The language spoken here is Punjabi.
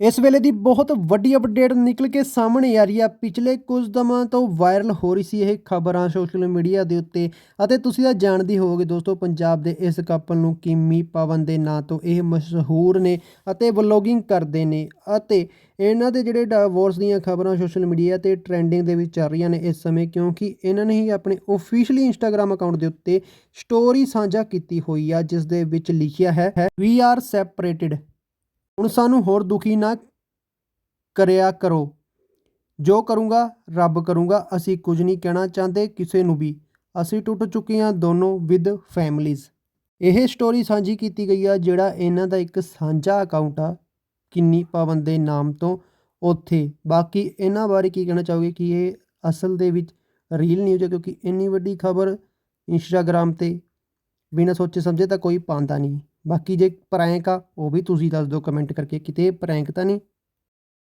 ਇਸ ਵੇਲੇ ਦੀ ਬਹੁਤ ਵੱਡੀ ਅਪਡੇਟ ਨਿਕਲ ਕੇ ਸਾਹਮਣੇ ਆ ਰਹੀ ਆ। ਪਿਛਲੇ ਕੁਝ ਦਿਨਾਂ ਤੋਂ ਵਾਇਰਲ ਹੋ ਰਹੀ ਸੀ ਇਹ ਖਬਰਾਂ ਸੋਸ਼ਲ ਮੀਡੀਆ ਦੇ ਉੱਤੇ। ਅਤੇ ਤੁਸੀਂ ਤਾਂ ਜਾਣਦੇ ਹੋਵੋਗੇ ਦੋਸਤੋ, ਪੰਜਾਬ ਦੇ ਇਸ ਕਪਲ ਨੂੰ ਕਿਮੀ ਪਵਨ ਦੇ ਨਾਂ ਤੋਂ ਇਹ ਮਸ਼ਹੂਰ ਨੇ ਅਤੇ ਵਲੋਗਿੰਗ ਕਰਦੇ ਨੇ। ਅਤੇ ਇਹਨਾਂ ਦੇ ਜਿਹੜੇ ਡਿਵੋਰਸ ਦੀਆਂ ਖਬਰਾਂ ਸੋਸ਼ਲ ਮੀਡੀਆ ਤੇ ਟ੍ਰੈਂਡਿੰਗ ਦੇ ਵਿੱਚ ਚੱਲ ਰਹੀਆਂ ਨੇ ਇਸ ਸਮੇਂ, ਕਿਉਂਕਿ ਇਹਨਾਂ ਨੇ ਹੀ ਆਪਣੇ ਓਫੀਸ਼ੀਅਲੀ ਇੰਸਟਾਗ੍ਰam ਅਕਾਊਂਟ ਦੇ ਉੱਤੇ ਸਟੋਰੀ ਸਾਂਝਾ ਕੀਤੀ ਹੋਈ ਆ ਜਿਸ ਦੇ ਵਿੱਚ ਲਿਖਿਆ ਹੈ ਵੀ ਆਰ ਸੈਪਰੇਟਡ ਹੁਣ ਸਾਨੂੰ ਹੋਰ ਦੁਖੀ ਨਾ ਕਰਿਆ ਕਰੋ। ਜੋ ਕਰੂੰਗਾ, ਰੱਬ ਕਰੂੰਗਾ, ਅਸੀਂ ਕੁਝ ਨਹੀਂ ਕਹਿਣਾ ਚਾਹੁੰਦੇ ਕਿਸੇ ਨੂੰ ਵੀ। ਅਸੀਂ ਟੁੱਟ ਚੁੱਕੇ ਹਾਂ ਦੋਨੋਂ ਵਿਦ ਫੈਮਲੀਜ਼। ਇਹ ਸਟੋਰੀ ਸਾਂਝੀ ਕੀਤੀ ਗਈ ਆ, ਜਿਹੜਾ ਇਹਨਾਂ ਦਾ ਇੱਕ ਸਾਂਝਾ ਅਕਾਊਂਟ ਆ, ਕਿੰਨੀ ਪਵਨ ਦੇ ਨਾਮ ਤੋਂ ਉੱਥੇ। ਬਾਕੀ ਇਹਨਾਂ ਬਾਰੇ ਕੀ ਕਹਿਣਾ ਚਾਹੋਗੇ ਕਿ ਇਹ ਅਸਲ ਦੇ ਵਿੱਚ ਰੀਲ ਨਿਊਜ਼ ਹੈ ਕਿਉਂਕਿ ਇੰਨੀ ਵੱਡੀ ਖਬਰ ਇੰਸਟਾਗ੍ਰam ਤੇ ਬਿਨਾਂ ਸੋਚੇ ਸਮਝੇ ਤਾਂ ਕੋਈ ਪਾਉਂਦਾ ਨਹੀਂ। ਬਾਕੀ ਜੇ ਪ੍ਰੈਂਕ ਆ, ਉਹ ਵੀ ਤੁਸੀਂ ਦੱਸ ਦਿਓ ਕਮੈਂਟ ਕਰਕੇ, ਕਿਤੇ ਪ੍ਰੈਂਕ ਤਾਂ ਨਹੀਂ?